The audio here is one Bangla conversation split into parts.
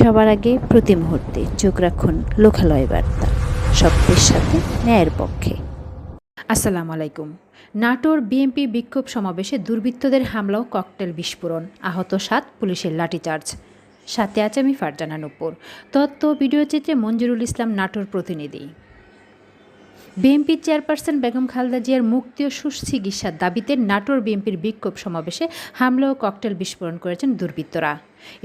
সবার আগে প্রতি মুহূর্তে চোখ রাখুন লোকালয় বার্তা। সত্যের সাথে ন্যায়ের পক্ষে। আসসালামু আলাইকুম। নাটোর বিএনপি বিক্ষোভ সমাবেশে দুর্বৃত্তদের হামলা ও ককটেল বিস্ফোরণ, আহত সাত পুলিশের লাঠিচার্জ। সাথে আছে আমি ফারজানা নুপুর। তত্ত্ব ভিডিও চিত্রে মঞ্জুরুল ইসলাম, নাটোর প্রতিনিধি। বিএনপি চেয়ারপারসন বেগম খালেদা জিয়ার মুক্তি ও সুচিকিৎসার দাবিতে নাটোর বিএনপির বিক্ষোভ সমাবেশে হামলা ও ককটেল বিস্ফোরণ করেছেন দুর্বৃত্তরা।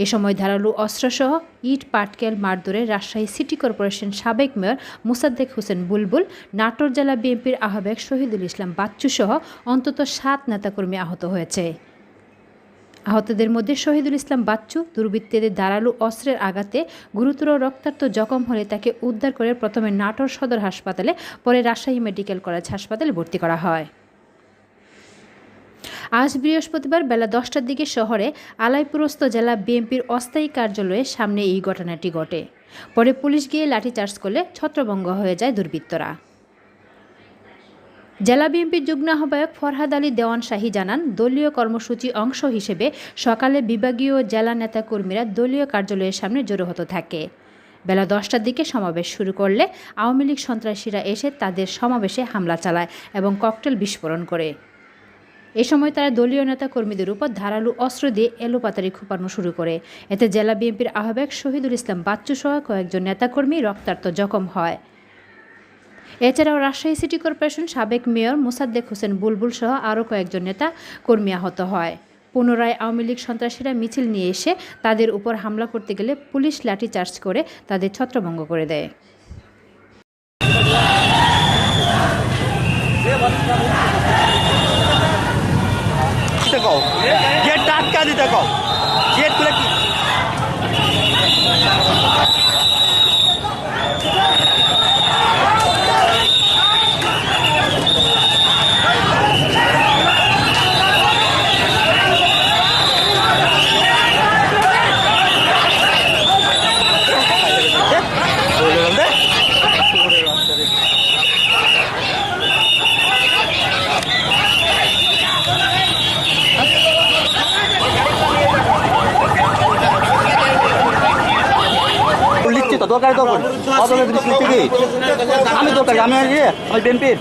এ সময় ধারালো অস্ত্রসহ ইট, পাটকেল, মারধরে রাজশাহী সিটি কর্পোরেশন সাবেক মেয়র মুসাদ্দেক হোসেন বুলবুল, নাটোর জেলা বিএনপির আহ্বায়ক শহীদুল ইসলাম বাচ্চু সহ অন্তত সাত নেতাকর্মী আহত হয়েছে। আহতদের মধ্যে শহীদুল ইসলাম বাচ্চু দুর্বৃত্তদের ধারালো অস্ত্রের আঘাতে গুরুতর রক্তাক্ত জখম হলে তাকে উদ্ধার করে প্রথমে নাটোর সদর হাসপাতালে, পরে রাজশাহী মেডিকেল কলেজ হাসপাতালে ভর্তি করা হয়। আজ বৃহস্পতিবার বেলা দশটার দিকে শহরে আলাইপুরস্ত জেলা বিএনপির অস্থায়ী কার্যালয়ের সামনে এই ঘটনাটি ঘটে। পরে পুলিশ গিয়ে লাঠিচার্জ করলে ছত্রভঙ্গ হয়ে যায় দুর্বৃত্তরা। জেলা বিএনপির যুগ্ম আহ্বায়ক ফরহাদ আলী দেওয়ান শাহী জানান, দলীয় কর্মসূচি অংশ হিসেবে সকালে বিভাগীয় জেলা নেতাকর্মীরা দলীয় কার্যালয়ের সামনে জড়ো হতে থাকে। বেলা দশটার দিকে সমাবেশ শুরু করলে আওয়ামী লীগ সন্ত্রাসীরা এসে তাদের সমাবেশে হামলা চালায় এবং ককটেল বিস্ফোরণ করে। এ সময় তারা দলীয় নেতা কর্মীদের উপর ধারালো অস্ত্র দিয়ে এলোপাতারি খোপানো শুরু করে। এতে জেলা বিএনপির আহ্বায়ক শহীদুল ইসলাম বাচ্চু সহ কয়েকজন নেতাকর্মী রক্তাক্ত জখম হয়। এছাড়াও রাজশাহী সিটি কর্পোরেশন সাবেক মেয়র মোসাদ্দেক হোসেন বুলবুল সহ আরও কয়েকজন নেতা কর্মী আহত হয়। পুনরায় আওয়ামী লীগ সন্ত্রাসীরা মিছিল নিয়ে এসে তাদের উপর হামলা করতে গেলে পুলিশ লাঠিচার্জ করে তাদের ছত্রভঙ্গ করে দেয়। দিতে গেট টাটকা দিতে কও গেট খুলে দরকারি দরকার কি? আমি দরকারি আমি আমি বিএনপির